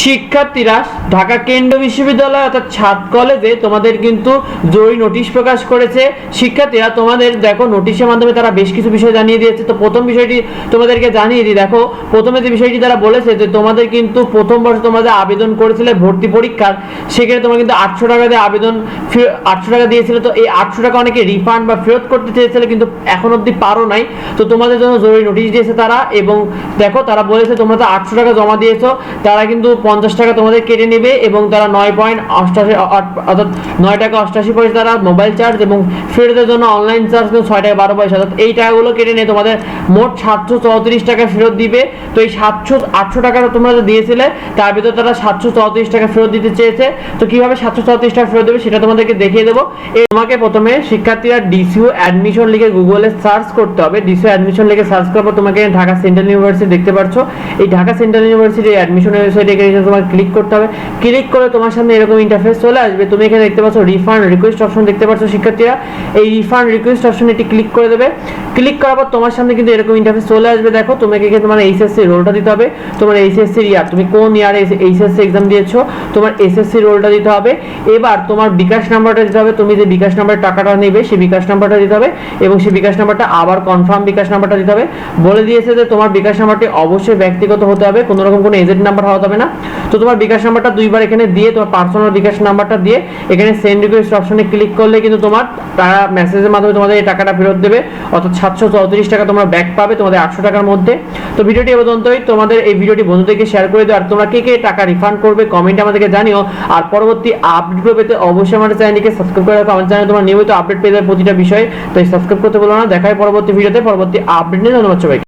শিক্ষার্থীরা ঢাকা কেন্দ্র বিশ্ববিদ্যালয় অর্থাৎ ছাদ কলেজে তোমাদের কিন্তু জরুরি নোটিশ প্রকাশ করেছে। শিক্ষার্থীরা তোমাদের দেখো, নোটিশের মাধ্যমে তারা বেশ কিছু বিষয় জানিয়ে দিয়েছে। তো প্রথম বিষয়টি তোমাদেরকে জানিয়ে দিই, দেখো, প্রথমে যে বিষয়টি তারা বলেছে যে তোমাদের কিন্তু প্রথম বর্ষ তোমাদের আবেদন করেছিলে ভর্তি পরীক্ষার, সেখানে তোমরা কিন্তু আটশো টাকা দিয়ে আবেদন আটশো টাকা দিয়েছিলে। তো এই আটশো টাকা অনেকে রিফান্ড বা ফেরত করতে চেয়েছিলে, কিন্তু এখন অবধি পারো নাই। তো তোমাদের জন্য জরুরি নোটিশ দিয়েছে তারা এবং দেখো, তারা বলেছে তোমরা তো আটশো টাকা জমা দিয়েছ, তারা কিন্তু পঞ্চাশ টাকা তোমাদের কেটে নেবে এবং তারা নয় পয়েন্ট অষ্টাশি অর্থাৎ নয় টাকা অষ্টাশি পয়সা তারা মোবাইল চার্জ এবং ফেরতের জন্য অনলাইন চার্জ কিন্তু ছয় টাকা বারো পয়সা। অর্থাৎ এই টাকাগুলো কেটে নিয়ে তোমাদের মোট সাতশো চৌত্রিশ টাকা ফেরত দিবে। তো এই সাতশো, আটশো টাকা তোমরা দিয়েছিলে, তার ভিতরে তারা সাতশো চৌত্রিশ টাকা ফেরত দিতে চেয়েছে। তো কীভাবে সাতশো চৌত্রিশ টাকা ফেরত দেবে সেটা তোমাদেরকে দেখিয়ে দেবো। তোমাকে প্রথমে শিক্ষার্থীরা ডিসিউ অ্যাডমিশন লিখে গুগলে সার্চ করতে হবে। ডিসিউ অ্যাডমিশন লিখে সার্চ করার পর তোমাকে ঢাকা সেন্ট্রাল ইউনিভার্সিটি দেখতে পাচ্ছ এই ঢাকা সেন্ট্রাল ইউনিভার্সিটি অ্যাডমিশন ওয়েবসাইটে এখানে তোমার ক্লিক করতে হবে। ক্লিক করে তোমার সামনে এরকম ইন্টারফেস চলে আসবে। তুমি এখানে দেখতে পাচ্ছ রিফান্ড রিকোয়েস্ট অপশন দেখতে পাচ্ছ শিক্ষার্থীরা। এই রিফান্ড রিকোয়েস্ট অপশন এটি ক্লিক করে দেবে। ক্লিক করার পর তোমার সামনে কিন্তু এরকম ইন্টারফেস চলে আসবে। দেখো, তোমাকে এখানে তোমার এইচএসসি রোলটা দিতে হবে। তোমার এইচএসসি ইয়ার, তুমি কোন ইয়ারে এইচএসসি এক্সাম দিয়েছ? তোমার এসএসসি রোলটা দিতে হবে। এবার তোমার বিকাশ নাম্বারটা দিতে হবে। তুমি যে বিকাশ নাম্বারে টাকাটা নেবে, সেই বিকাশ নাম্বারটা দিতে হবে এবং সেই বিকাশ নাম্বারটা আবার কনফার্ম বিকাশ নাম্বারটা দিতে হবে। বলে দিয়েছে যে তোমার বিকাশ নাম্বারটি অবশ্যই ব্যক্তিগত হতে হবে। কোনো রকম কোনো এজেন্ট নাম্বার হওয়া যাবে না। তো তোমার বিকাশ নাম্বারটা দুইবার এখানে দিয়ে, তোমার পার্সোনাল বিকাশ নাম্বারটা দিয়ে, এখানে সেন্ড রিকোয়েস্ট অপশনে ক্লিক করলে কিন্তু তোমার, তারা মেসেজের মাধ্যমে তোমাদের এই টাকাটা ফেরত দেবে। অর্থাৎ সাতশো চৌত্রিশ টাকা তোমরা ব্যাক পাবে তোমাদের আটশো টাকার মধ্যে। তো ভিডিওটি এ তোমাদের এই ভিডিওটি বন্ধুদেরকে শেয়ার করে দিও, আর তোমরা কে কে টাকা রিফান্ড করবে কমেন্টে আমাদেরকে জানিও। আর পরবর্তী আপডেটগুলো পেতে অবশ্যই আমাদের চ্যানেলটিকে সাবস্ক্রাইব করে রাখো। আমার চ্যানেলে তোমার নিয়মিত আপডেট পেয়ে যাবে প্রতিটা বিষয়ে। তাই সাবস্ক্রাইব করতে বলো না। দেখায় পরবর্তী ভিডিওতে। পরবর্তী আপডেট নিয়ে ধন্যবাদ সবাইকে।